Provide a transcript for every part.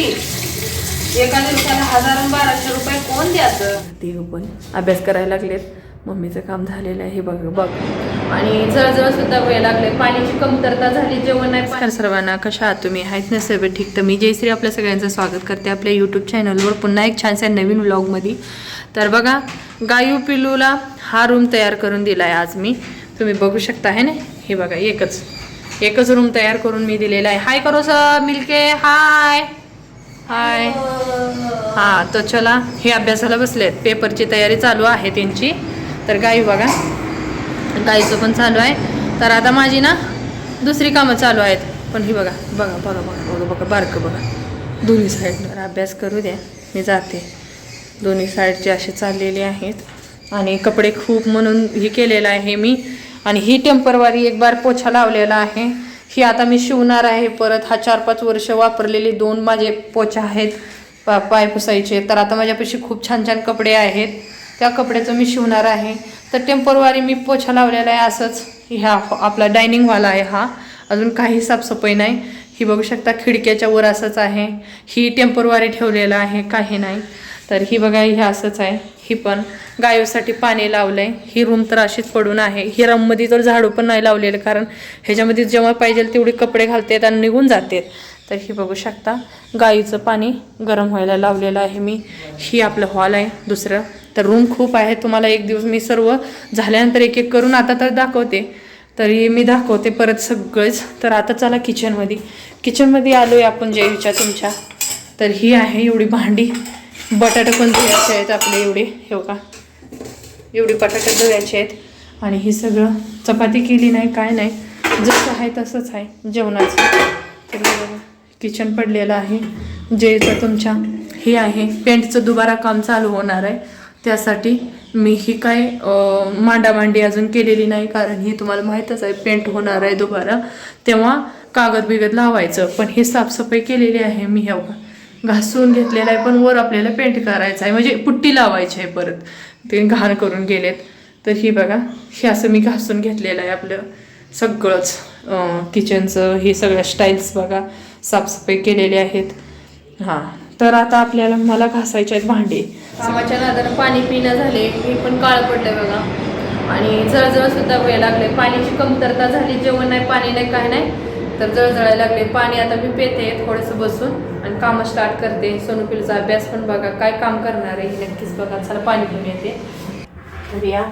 किती एका दिवसाला हजार बाराशे रुपये कोण द्यायचं? ते पण अभ्यास करायला लागलेत. मम्मीचं काम झालेलं आहे हे बघ बघ. आणि जळजळ सुद्धा व्हायला लागले पाण्याची कमतरता झाली जेवण नाही नमस्कार सर्वांना कशा आहात तुम्ही? आहेत ना सर्व ठीक? तर मी जयश्री आपल्या सगळ्यांचं स्वागत करते आपल्या यूट्यूब चॅनलवर पुन्हा एक छानशा नवीन व्लॉगमध्ये तर बघा गायू पिल्लूला हा रूम तयार करून दिला आहे आज मी. तुम्ही बघू शकता आहे ना? हे बघा एकच. एकच रूम तयार करून मी दिलेला आहे. हाय करो सर मिलके हाय हाय. हां तर चला हे अभ्यासाला बसलेत. पेपरची तयारी चालू आहे त्यांची. तर गाई बघा. गाईचं पण चालू आहे. तर आता माझी ना दुसरी कामं चालू आहेत. पण ही बघा बघा बघा बघा बघा बघा बारकं बघा. दोन्ही साईडवर अभ्यास करू द्या. मी जाते. दोन्ही साईडचे असे चाललेले आहेत. आणि कपडे खूप म्हणून हे केलेलं आहे मी. आणि ही टेम्परवारी एक बार पोछा लावलेला आहे. ही आता मी शिवणार आहे. परत हा चार पाच वर्ष वापरलेले दोन माझे पोछा आहेत पा पाय पुसायचे. तर आता माझ्यापाशी खूप छान छान कपडे आहेत. त्या कपड्याचं मी शिवणार आहे. तर टेम्परवारी मी पोछा लावलेला आहे असंच. ह्या आपला डायनिंग हॉल आहे हा. अजून काही साफसफाई नाही. ही बघू शकता खिडक्याच्या वर असंच आहे. ही टेम्परवारी ठेवलेलं आहे. काही नाही. तर ही बघा ही असंच आहे. ही पण गायोसाठी पाणी लावलंय. ही रूम तर अशीच पडून आहे. ही रूममध्ये तर झाडू पण नाही लावलेलं कारण ह्याच्यामध्ये जेव्हा पाहिजे तेवढे कपडे घालतात आणि निघून जातात तर ही बघू शकता गाईचं पाणी गरम व्हायला लावलेलं आहे मी. ही आपलं हॉल आहे दुसरं. तर रूम खूप आहे. तुम्हाला एक दिवस मी सर्व झाल्यानंतर एक एक करून आता तर दाखवते. तरी मी दाखवते परत सगळंच. तर आता चला किचनमध्ये किचनमध्ये आलो आहे आपण जयच्या तुमच्या. तर ही आहे एवढी भांडी. बटाटे पण धुवायचे आहेत आपले एवढे हे का एवढी बटाटे धुवायचे आहेत. आणि हे सगळं चपाती केली नाही काय नाही. जसं आहे तसंच आहे जेवणाचं. तर किचन पडलेलं आहे. जेचं तुमच्या हे आहे. पेंटचं दुबारा काम चालू होणार आहे. त्यासाठी मी ही काय मांडामांडी अजून केलेली नाही कारण ही तुम्हाला माहीतच आहे पेंट होणार आहे दुबारा. तेव्हा कागद बिगद लावायचं. पण हे साफसफाई केलेली आहे मी हे घासून घेतलेलं आहे पण वर आपल्याला पेंट करायचं आहे. म्हणजे पुट्टी लावायची आहे परत. ते घाण करून गेलेत. तर ही बघा हे असं मी घासून घेतलेलं आहे आपलं सगळंच. किचनचं हे सगळ्या स्टाईल्स बघा साफसफाई केलेले आहेत. हां तर आता आपल्याला मला घासायचे आहेत भांडे. कामाच्या नादानं पाणी पिणं झाले हे पण काळ पडलं बघा. आणि जळजळ सुद्धा वेळ लागले पाण्याची कमतरता झाली जेवण नाही पाणी नाही काय नाही. तर जळजळायला लागले. पाणी आता मी पेते थोडंसं बसून आणि कामं स्टार्ट करते. सोनुपिलचा अभ्यास पण बघा काय काम करणार आहे नक्कीच बघा. चला पाणी पण येते. तर या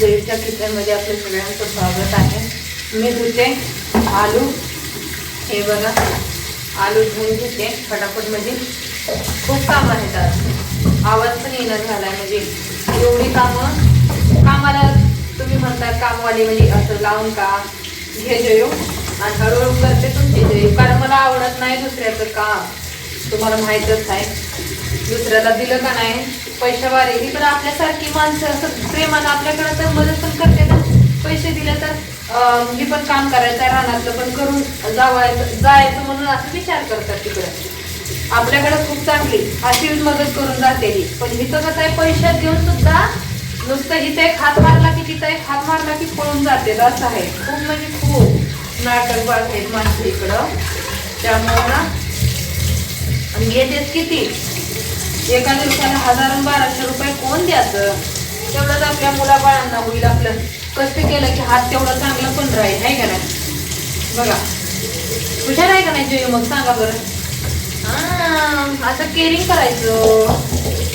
जयच्या किचनमध्ये आपल्या सगळ्यांचं स्वागत आहे. मी धुते आलू. हे बघा आलू धुवून घेते फटाफटमध्ये म्हणजे खूप काम आहेत आज. आवाज पण येणार झाला म्हणजे एवढी कामं कामाला तुम्ही म्हणता कामवाले म्हणजे असं लावून का? घे जो आणि हळूहळू करते तुमची कारण मला आवडत नाही दुसऱ्याचं काम. तुम्हाला माहीतच आहे. दुसऱ्याला दिलं का नाही? पैसे वारेली तर आपल्यासारखी माणसं असं प्रेमानं आपल्याकडं तर मदत पण करते ना. पैसे दिले तर मी पण काम करायचं आहे रानातलं पण करून जावायचं जायचं म्हणून असं विचार करतात तिकडं. आपल्याकडं खूप चांगली अशी मदत करून जाते ही. पण हिथं कसं आहे पैशात देऊन सुद्धा नुसतं इथे एक हात मारला की तिथं एक हात मारला की पळून जाते. असं आहे. खूप म्हणजे खूप. नाटक बाग माणसं इकडं. त्यामुळं ना आणि घेतेच किती? एका दिवसाला हजार आणि बाराशे रुपये कोण द्यायचं? तेवढंच आपल्या मुलाबाळांना होईल आपलं. कष्ट केलं की हात तेवढं चांगलं पण राहील आहे का नाही? बघा. हुशार आहे का नाही जे मग सांगा बरं. हां असं केअरिंग करायचं.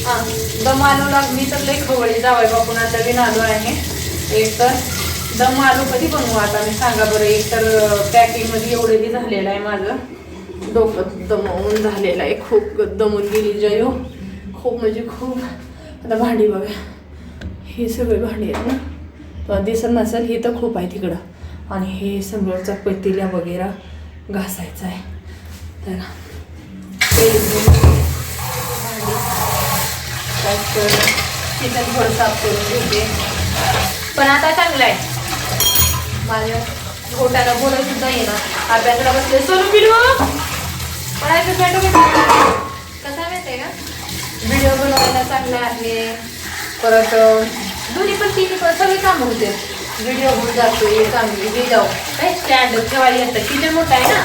हां दम आलो लाग मी तर लई खवळी जावाय बापून आता बिन आलो आहे. एक तर दम आलू कधी बनवू आता? मी सांगा बरं एक तर पॅकिंगमध्ये एवढं झालेलं आहे माझं. डोकं दमवून झालेलं आहे खूप दमून गेली जयो. खूप म्हणजे खूप. आता भांडी बघा. हे सगळे भांडी आहेत ना? तर दिसत नसेल हे तर खूप आहे तिकडं. आणि हे सगळं पतील्या वगैरे घासायचं आहे. तर ते भांडी. तर किचन थोडं साफ करून घेते. पण आता चांगलं आहे. माझ्या घोटाला बोलायला सुद्धा येणार. अभ्यासाला बसले. सोनू पिलू पडायचं पेटो कसा माहिती आहे का? व्हिडिओ बनवायला चांगला आहे. परत दोन्ही पण तिन्ही पण सगळे कामं होते. व्हिडिओ होऊन जातो हे चांगली. हे जाऊ. काय स्टँड ठेवायला येतं. किचन मोठा आहे ना?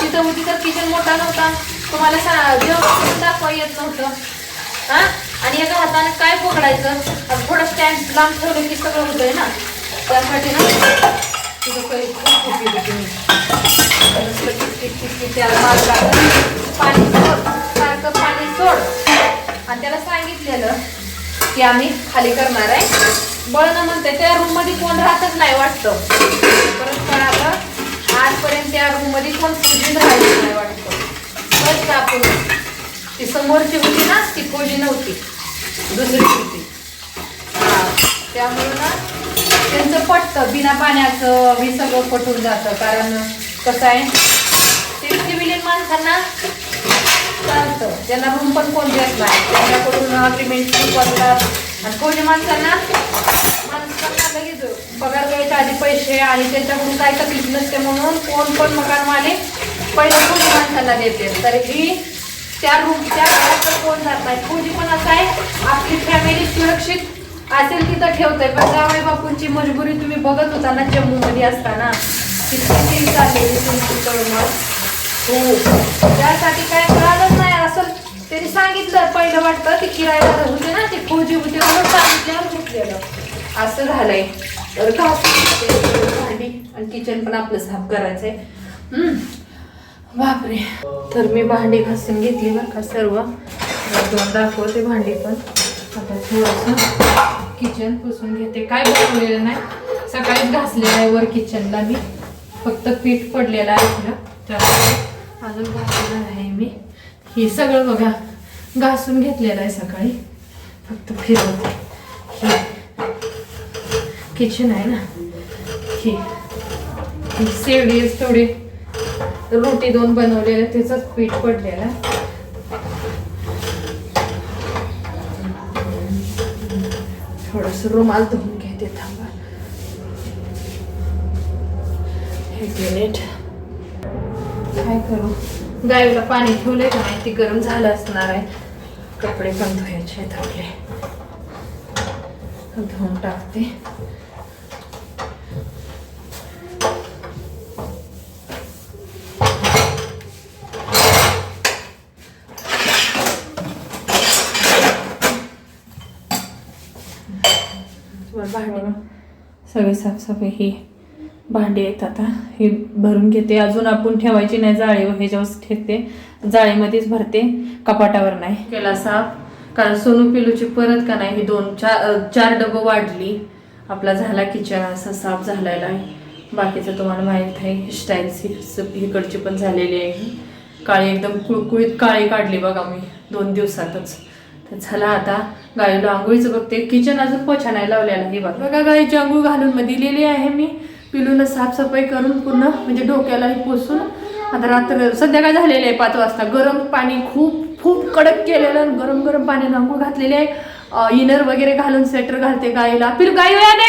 तिथं होती तर किचन मोठा नव्हता. तुम्हाला सा जेवण दाखवा येत नव्हतं. हा? आणि एका हाताने काय पकडायचं थोडं स्टँड लांब ठेवलं की सगळं होतंय ना? त्यासाठी ना तुझं काही खूप त्याला पाणी सोड सारखं पाणी सोड. आणि त्याला सांगितलेलं की आम्ही खाली करणार आहे. बळणं म्हणते त्या रूममध्ये कोण राहतच नाही वाटतं. परत कळालं आजपर्यंत त्या रूममध्ये कोण फुजीन राहायचं नाही वाटतं. बस आपण ती समोरची होती ना ती फौजी नव्हती. दुसरी होती. हां त्यामुळं ना त्यांचं पटतं बिना पाण्याचं मी सगळं पटून जातं. कारण कसं आहे ते सिव्हिलियन माणसांना चालतं. त्यांना रूम पण कोण देत नाही. त्यांच्याकडून अग्रीमेंट करतात. आणि कोणी माणसांना माणसांना लगेच पगार द्यायच्या आधी पैसे आणि त्यांच्याकडून काय तकलीफ नसते म्हणून कोण पण मकानवाले पहिले कोणी माणसांना देते. तर ही त्या रूम त्या घरात कोण जात नाही. कोणी पण असं आहे आपली फॅमिली सुरक्षित असेल तिथं ठेवते पण जावई बापूंची मजबुरी तुम्ही बघत होता ना जम्मूमध्ये असताना. किती चाललेली तुमची तळमळ. हो. त्यासाठी काय कळालंच नाही असं त्यांनी सांगितलं पहिलं वाटतं ते किरायला होते ना ते फौजी होते म्हणून सांगितल्यावर घेतलेलं. असं झालंय. तर भांडी आणि किचन पण आपलं साफ करायचंय. हम्म. बापरे. तर मी भांडी घासून घेतली बरं का सर्व. दोन दाखवते भांडी पण. आता थोडंसं किचन पुसून घेते. काय बनवलेलं नाही. सकाळीच घासलेलं आहे वर किचनला मी. फक्त पीठ पडलेलं आहे इकडं. त्यामुळे अजून घासलेलं आहे मी. हे सगळं बघा. घासून घेतलेलं आहे सकाळी. फक्त फिरवते. हे किचन आहे ना. ही. ही शेवडी थोडी. रोटी दोन बनवलेल्या त्याचंच पीठ पडलेलं आहे. थोडस रुमाल धुवून घेते थांबा. एक मिनिट काय करू? गायला पाणी ठेवले का नाही ती गरम झालं असणार आहे. कपडे पण धुवायचे आहेत धुवून टाकते. भांडी. सगळे साफसफाई ही भांडी आहेत आता. हे भरून घेते. अजून आपण ठेवायची नाही जाळीवर ह्याच्यावर ठेवते. जाळीमध्येच भरते. कपाटावर नाही. केला साफ. कारण सोनू पिलूची परत का नाही ही दोन चार चार डबं वाढली. आपला झाला किचन असा साफ झालेला आहे. बाकीचं तुम्हाला माहीत आहे हेअरस्टाईल्स ही इकडची पण झालेली आहे काळी एकदम कुळकुळीत काळी काढली बघा मी. दोन दिवसातच. तर चला आता गाईला आंघोळीचं बघते. किचन अजून पोछा नाही लावलेला हे बघा. बघा गाईची आंघोळ घालून मग दिलेली आहे मी. पिलून साफसफाई करून पूर्ण म्हणजे डोक्यालाही पुसून. आता रात्र संध्याकाळ झालेले आहे पाच वाजता. गरम पाणी खूप खूप कडक केलेलं गरम गरम पाण्यानं आंघोळ घातलेली आहे. इनर वगैरे घालून स्वेटर घालते गाईला. पिलू गाई वेळा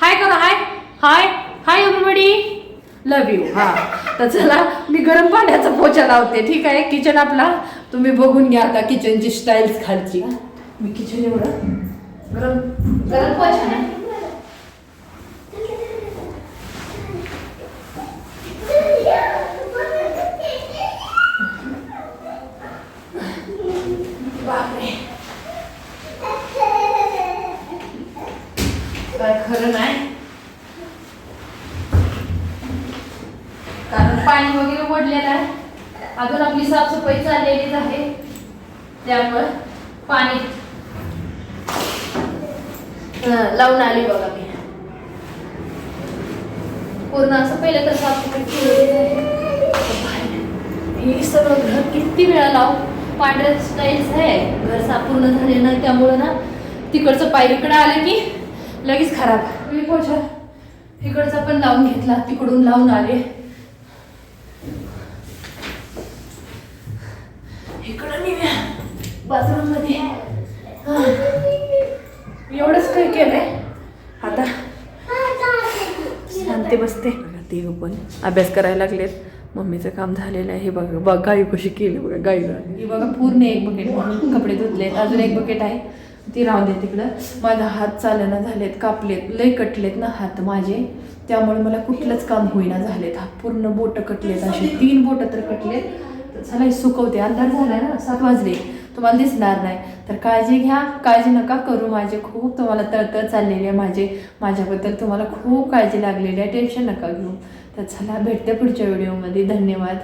हाय करा हाय. हाय. हाय एव्हरीबडी लव यू हा. तर चला मी गरम पाण्याचा पोचा लावते. ठीक आहे? किचन आपला तुम्ही बघून घ्या आता किचनची स्टाईल खालची. मी किचन एवढं? गरम गरम पोचा बापरे. काय खरं नाही? कारण पाणी वगैरे ओढलेलं आहे. अजून आपली साफसफाई चाललेलीच आहे. त्यामुळं पाणी हं, लावून आली बघा मी. पूर्ण असं पहिलं तर साफसफाई केलेली आहे. बाहेर हे सगळं घर किती वेळा लाव. पांढऱ्या स्टाईल्स आहे. घर साफ पूर्ण झाले नाही त्यामुळं ना तिकडचं पायरीकडे आलं की लगेच खराब. मी पोछा इकडचा पण लावून घेतला तिकडून लावून आले इकडं मी बाथरूममध्ये. एवढंच काय केलंय? आता शांती बसते. ते पण अभ्यास करायला लागलेत. मम्मीचं काम झालेलं आहे. हे बघा बघ गाई कशी केली बघा गाईला ही बघा पूर्ण एक बकेट कपडे धुतलेत. अजून एक बकेट आहे. ती राहून दे तिकडं. माझा हात चालना झालेत कापलेत लय कटलेत ना हात माझे. त्यामुळे मला कुठलंच काम होईना झालेत. हा पूर्ण बोटं कटलेत असे. तीन बोटं तर कटलेत. चला सुकवते. अंधार झालाय ना सात वाजले. तुम्हाला दिसणार नाही. तर काळजी घ्या काळजी नका करू माझे. खूप तुम्हाला तळतळ चाललेली आहे माझे. माझ्याबद्दल तुम्हाला खूप काळजी लागलेली आहे. टेन्शन नका घेऊ. तर चला भेटते पुढच्या व्हिडिओमध्ये धन्यवाद.